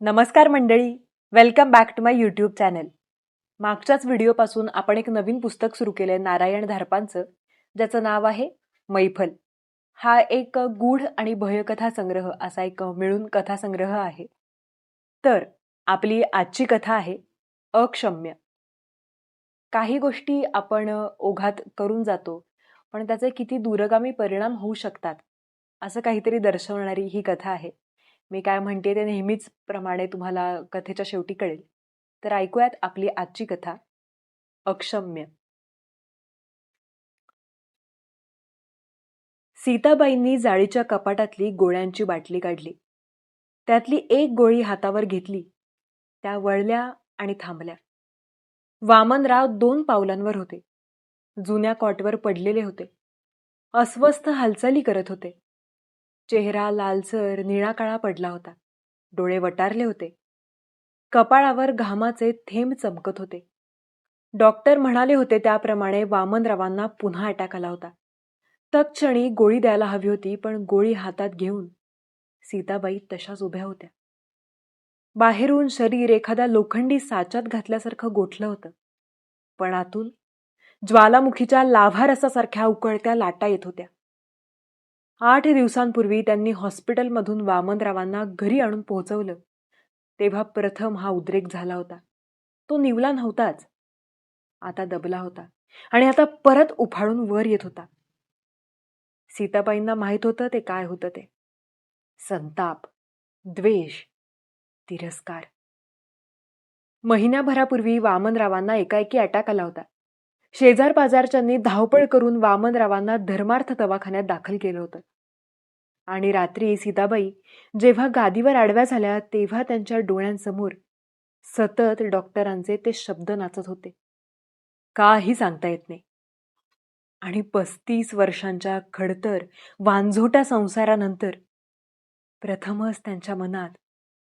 नमस्कार मंडळी. Welcome back to my YouTube channel मागच्याच व्हिडिओपासून आपण एक नवीन पुस्तक सुरू केलंय नारायण धारपांचं ज्याचं नाव आहे मैफल. हा एक गूढ आणि भयकथा संग्रह असा एक मिळून कथासंग्रह आहे. तर आपली आजची कथा आहे अक्षम्य. काही गोष्टी आपण ओघात करून जातो पण त्याचे किती दूरगामी परिणाम होऊ शकतात असं काहीतरी दर्शवणारी ही कथा आहे. मी काय म्हणते ते नेहमीच प्रमाणे तुम्हाला कथेच्या शेवटी कळेल. तर ऐकूयात आपली आजची कथा अक्षम्य. सीताबाईंनी जाळीच्या कपाटातली गोळ्यांची बाटली काढली. त्यातली एक गोळी हातावर घेतली. त्या वळल्या आणि थांबल्या. वामनराव दोन पावलांवर होते. जुन्या कॉटवर पडलेले होते. अस्वस्थ हालचाली करत होते. चेहरा लालसर निळा काळा पडला होता. डोळे वटारले होते. कपाळावर घामाचे थेंब चमकत होते. डॉक्टर म्हणाले होते त्याप्रमाणे वामनरावांना पुन्हा अटॅक आला होता. तत्क्षणी गोळी द्यायला हवी होती पण गोळी हातात घेऊन सीताबाई तशाच उभ्या होत्या. बाहेरून शरीर एखाद्या लोखंडी साच्यात घातल्यासारखं गोठलं होतं. पण आतून ज्वालामुखीच्या लाभारसासारख्या उकळत्या लाटा येत होत्या. आठ दिवसांपूर्वी त्यांनी हॉस्पिटलमधून वामनरावांना घरी आणून पोहोचवलं. तेव्हा प्रथम हा उद्रेक झाला होता. तो निवला नव्हताच. आता दबला होता आणि आता परत उफाळून वर येत होता. सीताबाईंना माहीत होतं ते काय होतं ते. संताप द्वेष तिरस्कार. महिन्याभरापूर्वी वामनरावांना एकाएकी अटॅक आला होता. शेजार पाजारच्यांनी धावपळ करून वामनरावांना धर्मार्थ दवाखान्यात दाखल केलं होतं. आणि रात्री सीताबाई जेव्हा गादीवर आडव्या झाल्या तेव्हा त्यांच्या डोळ्यांसमोर सतत डॉक्टरांचे ते शब्द नाचत होते. काही सांगता येत नाही. आणि पस्तीस वर्षांच्या खडतर वांझोट्या संसारानंतर प्रथमच त्यांच्या मनात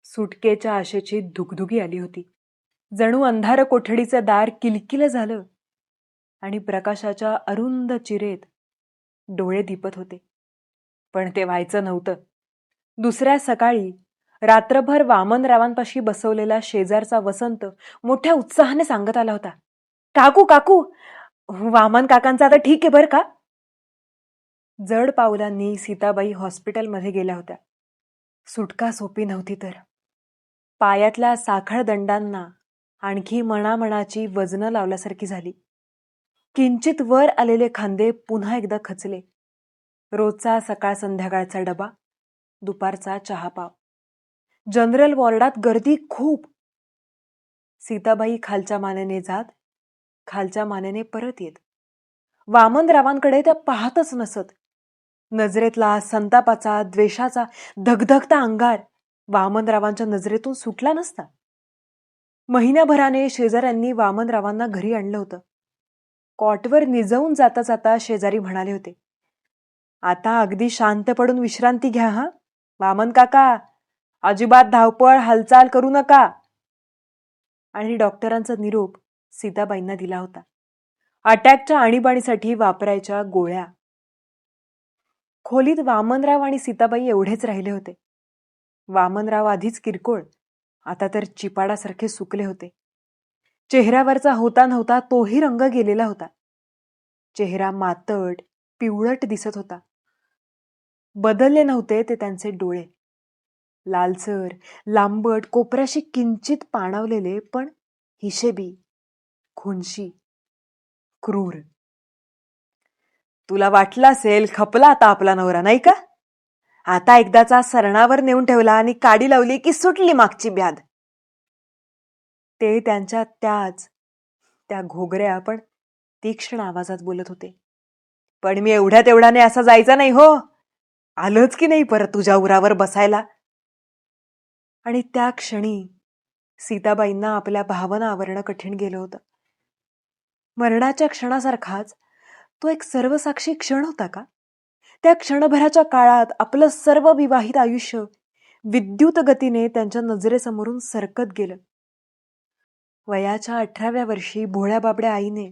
सुटकेच्या आशेची धुगधुगी आली होती. जणू अंधार कोठडीचं दार किलकिलं झालं. आणि प्रकाशाच्या अरुंद चिरेत डोळे दिपत होते. पण ते व्हायचं नव्हतं. दुसऱ्या सकाळी रात्रभर वामनरावांपाशी बसवलेला शेजारचा वसंत मोठ्या उत्साहाने सांगत आला होता. काकू काकू वामन काकांचा आता ठीक आहे बरं का? जड पावलांनी सीताबाई हॉस्पिटलमध्ये गेल्या होत्या. सुटका सोपी नव्हती तर. पायातल्या साखळदंडांना आणखी मणामणाची वजनं लावल्यासारखी झाली. किंचित वर आलेले खांदे पुन्हा एकदा खचले. रोजचा सकाळ संध्याकाळचा डबा दुपारचा चहापाव जनरल वॉर्डात गर्दी खूप. सीताबाई खालच्या मानेने जात खालच्या मानेने परत येत. वामनरावांकडे त्या पाहतच नसत. नजरेतला संतापाचा द्वेषाचा धगधगता अंगार वामनरावांच्या नजरेतून सुटला नसता. महिन्याभराने शेजाऱ्यांनी वामनरावांना घरी आणलं होतं. कॉटवर निजवून जाता जाता शेजारी म्हणाले होते आता अगदी शांत पडून विश्रांती घ्या हा. वामन काका अजिबात धावपळ हालचाल करू नका. आणि डॉक्टरांचा निरोप सीताबाईंना दिला होता. अटॅकच्या आणीबाणीसाठी वापरायच्या गोळ्या. खोलीत वामनराव आणि सीताबाई एवढेच राहिले होते. वामनराव आधीच किरकोळ आता तर चिपाडासारखे सुकले होते. चेहऱ्यावरचा होता नव्हता तोही रंग गेलेला होता. चेहरा मातट पिवळट दिसत होता. बदलले नव्हते ते त्यांचे डोळे. लालसर लांबट कोपऱ्याशी किंचित पाणावलेले पण हिशेबी खुनशी क्रूर. तुला वाटलं असेल खपला आता आपला नवरा नाही का? आता एकदाचा सरणावर नेऊन ठेवला आणि काडी लावली की सुटली मागची ब्याद. ते त्यांच्या त्याच त्या घोगऱ्या पण तीक्ष्ण आवाजात बोलत होते. पण मी एवढ्या तेवढ्याने असा जायचा नाही हो. आलंच की नाही परत तुझ्या उरावर बसायला? आणि त्या क्षणी सीताबाईंना आपल्या भावना आवरणं कठीण गेलं होतं. मरणाच्या क्षणासारखाच तो एक सर्वसाक्षी क्षण होता का? त्या क्षणभराच्या काळात आपलं सर्व विवाहित आयुष्य विद्युत गतीने त्यांच्या नजरेसमोरून सरकत गेलं. वयाच्या अठराव्या वर्षी भोळ्या बाबड्या आईने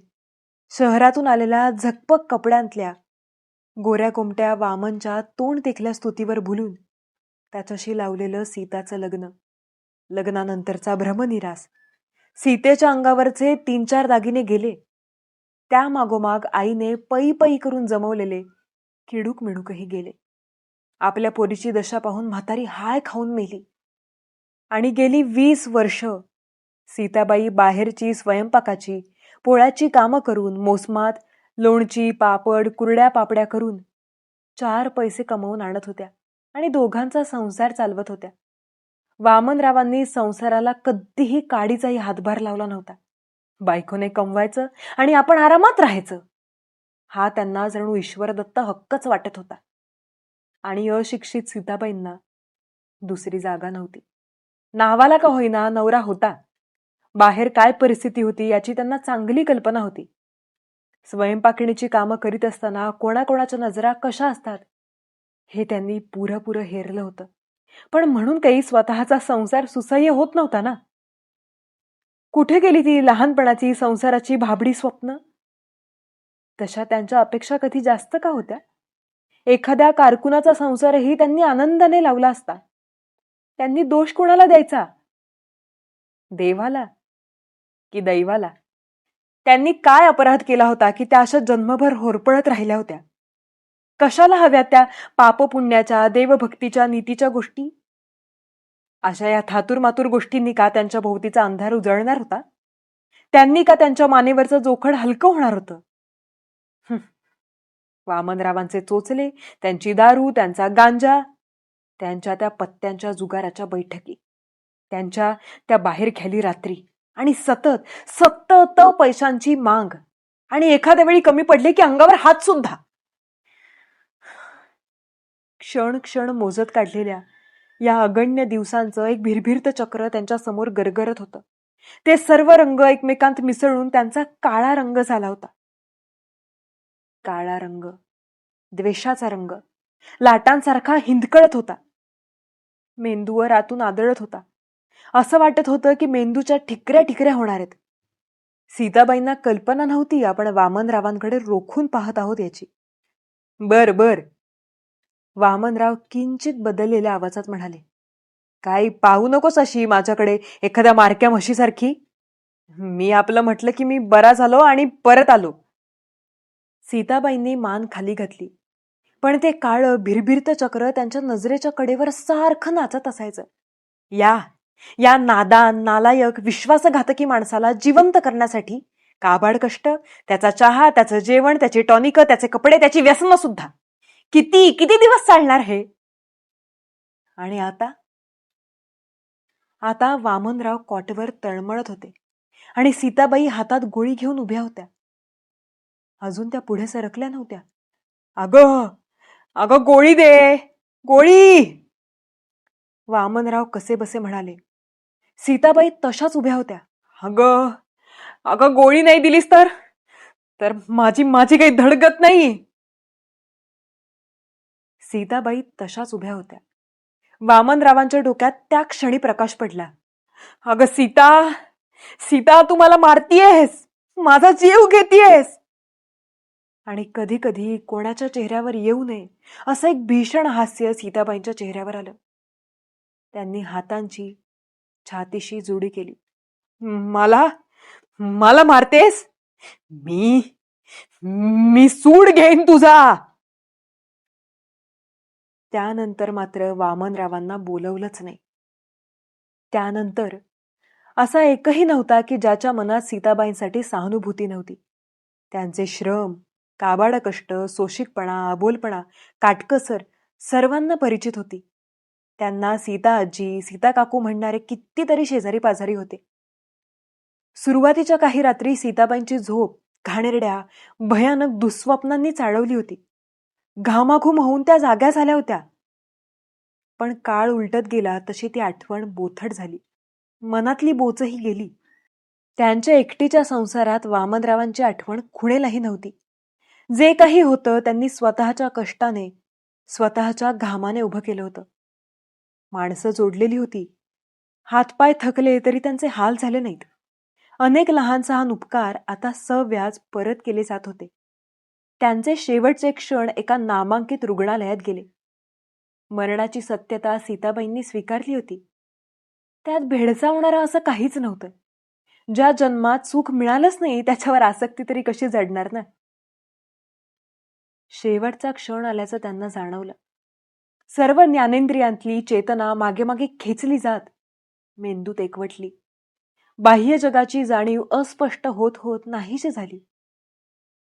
शहरातून आलेल्या झकपक कपड्यांतल्या गोऱ्या कोमट्या वामनच्या तोंड तिखल्या स्तुतीवर भुलून त्याच्याशी लावलेलं सीताचं लग्न. लग्नानंतरचा भ्रमनिरास सीतेच्या अंगावरचे तीन चार दागिने गेले. त्या मागोमाग आईने पई पई करून जमवलेले किडूक मिडूकही गेले. आपल्या पोरीची दशा पाहून म्हातारी हाय खाऊन मेली. आणि गेली वीस वर्ष सीताबाई बाहेरची स्वयंपाकाची पोळ्याची कामं करून मोसमात लोणची पापड कुरड्या पापड्या करून चार पैसे कमवून आणत होत्या आणि दोघांचा संसार चालवत होत्या. वामनरावांनी संसाराला कधीही काडीचाही हातभार लावला नव्हता. बायकोने कमवायचं आणि आपण आरामात राहायचं हा त्यांना जणू ईश्वरदत्त हक्कच वाटत होता. आणि अशिक्षित सीताबाईंना दुसरी जागा नव्हती. नावाला का होईना नवरा होता. बाहेर काय परिस्थिती होती याची त्यांना चांगली कल्पना होती. स्वयंपाकिणीची कामं करीत असताना कोणाकोणाच्या नजरा कशा असतात? हे त्यांनी पुरंपुरं हेरलं होतं. पण म्हणून काही स्वतःचा संसार सुसह्य होत नव्हता ना? कुठे गेली ती लहानपणाची संसाराची भाबडी स्वप्न? तशा त्यांच्या अपेक्षा कधी जास्त का होत्या? एखाद्या कारकुनाचा संसारही त्यांनी आनंदाने लावला असता. त्यांनी दोष कोणाला द्यायचा? देवाला. की दैवाला. त्यांनी काय अपराध केला होता की त्या अशा जन्मभर होरपळत राहिल्या होत्या? कशाला हव्या त्या पापपुण्याच्या देवभक्तीच्या नीतीच्या गोष्टी? अशा या थातूर मातूर गोष्टींनी का त्यांच्या भोवतीचा अंधार उजळणार होता? त्यांनी का त्यांच्या मानेवरचं जोखड हलकं होणार होतं? वामनरावांचे चोचले त्यांची दारू त्यांचा गांजा त्यांच्या त्या पत्त्यांच्या जुगाराच्या बैठकी त्यांच्या त्या बाहेर खेली रात्री. आणि सतत सतत पैशांची मांग. आणि एखाद्या वेळी कमी पडले की अंगावर हात सुद्धा. क्षण क्षण मोजत काढलेल्या या अगण्य दिवसांचं एक भिरभिरत चक्र त्यांच्यासमोर गरगरत होतं. ते सर्व रंग एकमेकांत मिसळून त्यांचा काळा रंग झाला होता. काळा रंग द्वेषाचा रंग लाटांसारखा हिंदकळत होता. मेंदूवर आतून आदळत होता. असं वाटत होतं की मेंदूच्या ठिकऱ्या ठिकऱ्या होणार आहेत. सीताबाईंना कल्पना नव्हती आपण वामनरावांकडे रोखून पाहत आहोत याची. बर बर. वामनराव किंचित बदललेल्या आवाजात म्हणाले काही पाहू नकोस अशी माझ्याकडे एखाद्या मारक्या म्हशीसारखी. मी आपलं म्हटलं की मी बरा झालो आणि परत आलो. सीताबाईंनी मान खाली घातली. पण ते काळं भिरभिरत चक्र त्यांच्या नजरेच्या कडेवर सारखं नाचत असायचं. या या नादान नालायक विश्वासघातकी माणसाला जिवंत करण्यासाठी काबाड कष्ट त्याचा चहा त्याचं जेवण त्याची टॉनिक त्याचे कपडे त्याची व्यसन सुद्धा. किती किती दिवस चालणार हे? आणि आता? आता वामनराव कॉटवर तळमळत होते आणि सीताबाई हातात गोळी घेऊन उभ्या होत्या. अजून त्या पुढे सरकल्या नव्हत्या. अगं अगं गोळी दे गोळी! वामनराव कसे बसे म्हणाले सीताबाई तशाच उभ्या होत्या. अगं अगं गोळी नाही दिलीस तर? तर माझी माझी काही धडगत नाही. सीताबाई तशाच उभ्या होत्या. वामनरावांच्या डोक्यात त्या क्षणी प्रकाश पडला. अगं सीता सीता तू मला मारतीयेस. माझा जीव घेतीयेस. आणि कधी कधी कोणाच्या चेहऱ्यावर येऊ नये असं एक भीषण हास्य सीताबाईंच्या चेहऱ्यावर आलं. त्यांनी हातांची छातीशी जोडी केली. मला? मला मारतेस? मी? मी सूड घेईन तुझा. त्यानंतर मात्र वामनरावांना बोलवलंच नाही. त्यानंतर असा एकही नव्हता की ज्याच्या मनात सीताबाईंसाठी सहानुभूती नव्हती. त्यांचे श्रम काबाड कष्ट सोशिकपणा अबोलपणा काटकसर सर्वांना परिचित होती. त्यांना सीता आजी सीता काकू म्हणणारे कितीतरी शेजारी पाजारी होते. सुरुवातीच्या काही रात्री सीताबाईंची झोप घाणेरड्या भयानक दुःस्वप्नांनी चाळवली होती. घामाघूम होऊन त्या जाग्या झाल्या होत्या. पण काळ उलटत गेला तशी ती आठवण बोथट झाली. मनातली बोचही गेली. त्यांच्या एकटीच्या संसारात वामनरावांची आठवण खुणेलाही नव्हती. जे काही होतं त्यांनी स्वतःच्या कष्टाने स्वतःच्या घामाने उभं केलं होतं. माणसं जोडलेली होती. हातपाय थकले तरी त्यांचे हाल झाले नाहीत. अनेक लहान सहान उपकार आता सव्याज परत केले जात होते. त्यांचे शेवटचे क्षण एका नामांकित रुग्णालयात गेले. मरणाची सत्यता सीताबाईंनी स्वीकारली होती. त्यात भेडसावणारं असं काहीच नव्हतं. ज्या जन्मात सुख मिळालंच नाही त्याच्यावर आसक्ती तरी कशी जडणार ना? शेवटचा क्षण आल्याचं त्यांना जाणवलं. सर्व ज्ञानेंद्रियांतली चेतना मागे मागे खेचली जात. मेंदूत एकवटली. बाह्य जगाची जाणीव अस्पष्ट होत होत नाहीशी झाली.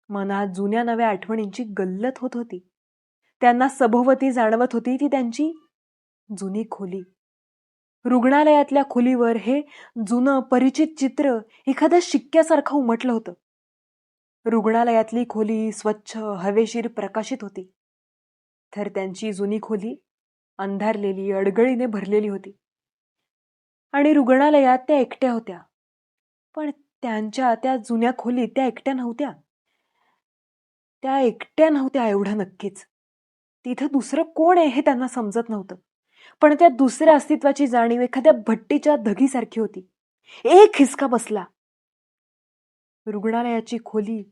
मनात जुन्या नव्या आठवणींची गल्लत होत होती. त्यांना सभोवती जाणवत होती ती त्यांची जुनी खोली. रुग्णालयातल्या खोलीवर हे जुनं परिचित चित्र एखाद्या शिक्क्यासारखं उमटलं होतं. रुग्णालयातली खोली स्वच्छ हवेशीर प्रकाशित होती. तर त्यांची जुनी खोली अंधारलेली अडगळीने भरलेली होती. आणि रुग्णालयात त्या एकट्या होत्या. पण त्यांच्या त्या जुन्या खोलीत त्या एकट्या नव्हत्या. त्या एकट्या नव्हत्या एवढं नक्कीच. तिथं दुसरं कोण आहे हे त्यांना समजत नव्हतं. पण त्या दुसऱ्या अस्तित्वाची जाणीव एखाद्या भट्टीच्या धगीसारखी होती. एक हिसका बसला. रुग्णालयाची खोली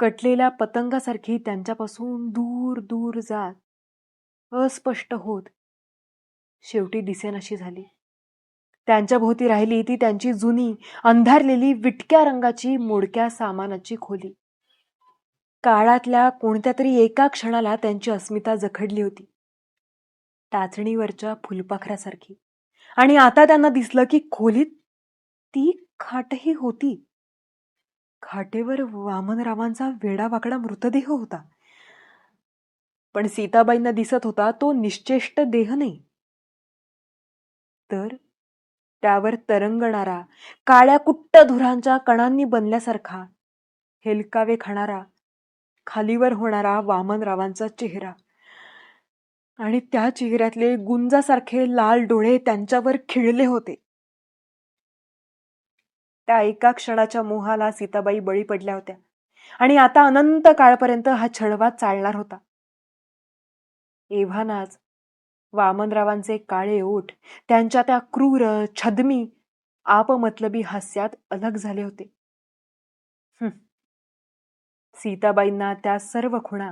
कटलेल्या पतंगासारखी त्यांच्यापासून दूर दूर जात अस्पष्ट होत. शेवटी दिसेनाशी झाली. त्यांच्या भोवती राहिली ती त्यांची जुनी अंधारलेली विटक्या रंगाची मोडक्या सामानाची खोली. काळातल्या कोणत्या तरी एका क्षणाला त्यांची अस्मिता जखडली होती. टाचणीवरच्या फुलपाखरासारखी. आणि आता त्यांना दिसलं की खोलीत ती खाटही होती. खाटेवर वामनरावांचा वेडावाकडा मृतदेह होता. पण सीताबाईंना दिसत होता तो निश्चेष्ट देह नाही. तर त्यावर तरंगणारा काळ्या कुट्ट धुरांच्या कणांनी बनल्यासारखा हेलकावे खाणारा खालीवर होणारा वामनरावांचा चेहरा आणि त्या चेहऱ्यातले गुंजासारखे लाल डोळे त्यांच्यावर खिळले होते. त्या एका क्षणाच्या मोहाला सीताबाई बळी पडल्या होत्या आणि आता अनंत काळपर्यंत हा छळवा चालणार होता. एव्हानाच वामनरावांचे काळे ओठ त्यांच्या त्या क्रूर छदमी आपमतलबी हास्यात अलग झाले होते. सीताबाईंना त्या सर्व खुणा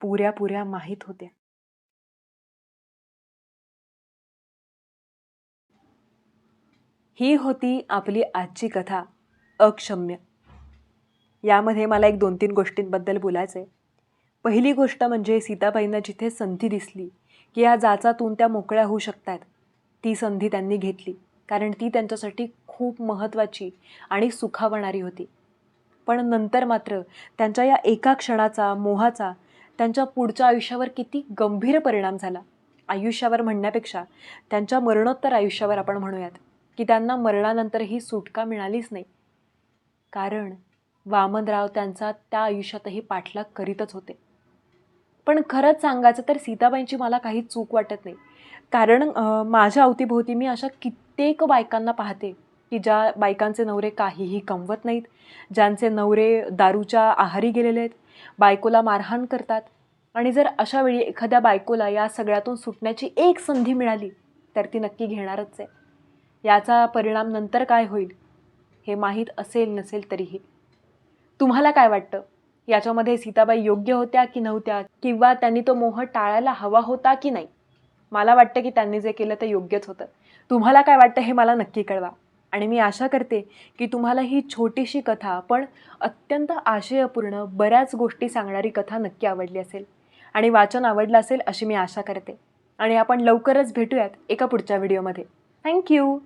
पुऱ्या पुऱ्या माहीत होत्या. ही होती आपली आजची कथा अक्षम्य. यामध्ये मला एक दोन तीन गोष्टींबद्दल बोलायचं आहे पहिली गोष्ट म्हणजे सीताबाईंना जिथे संधी दिसली की या जाचातून त्या मोकळ्या होऊ शकतात ती संधी त्यांनी घेतली. कारण ती त्यांच्यासाठी खूप महत्त्वाची आणि सुखावणारी होती. पण नंतर मात्र त्यांच्या या एका क्षणाचा मोहाचा त्यांच्या पुढच्या आयुष्यावर किती गंभीर परिणाम झाला. आयुष्यावर म्हणण्यापेक्षा त्यांच्या मरणोत्तर आयुष्यावर आपण म्हणूयात की त्यांना मरणानंतर ही सुटका मिळालीच नाही. कारण वामनराव त्यांचा त्या आयुष्यातही पाठलाग करीतच होते. पण खरंच सांगायचं तर सीताबाईंची मला काही चूक वाटत नाही. कारण माझ्या अवतीभोवती मी अशा कित्येक बायकांना पाहते की ज्या बायकांचे नवरे काहीही कमवत नाहीत ज्यांचे नवरे दारूच्या आहारी गेलेले आहेत बायकोला मारहाण करतात. आणि जर अशा वेळी एखाद्या बायकोला या सगळ्यातून सुटण्याची एक संधी मिळाली तर ती नक्की घेणारच आहे. याचा परिणाम नंतर काय होईल हे माहीत असेल नसेल तरीही. तुम्हाला काय वाटतं? याच्यामध्ये सीताबाई योग्य होत्या की नव्हत्या? किंवा त्यांनी तो मोह टाळायला हवा होता की नाही? मला वाटतं की त्यांनी जे केलं ते योग्यच होतं. तुम्हाला काय वाटतं हे मला नक्की कळवा. आणि मी आशा करते की तुम्हाला ही छोटीशी कथा पण अत्यंत आशयपूर्ण बऱ्याच गोष्टी सांगणारी कथा नक्की आवडली असेल. आणि वाचन आवडलं असेल अशी मी आशा करते. आणि आपण लवकरच भेटूयात एका पुढच्या व्हिडिओमध्ये. थँक्यू!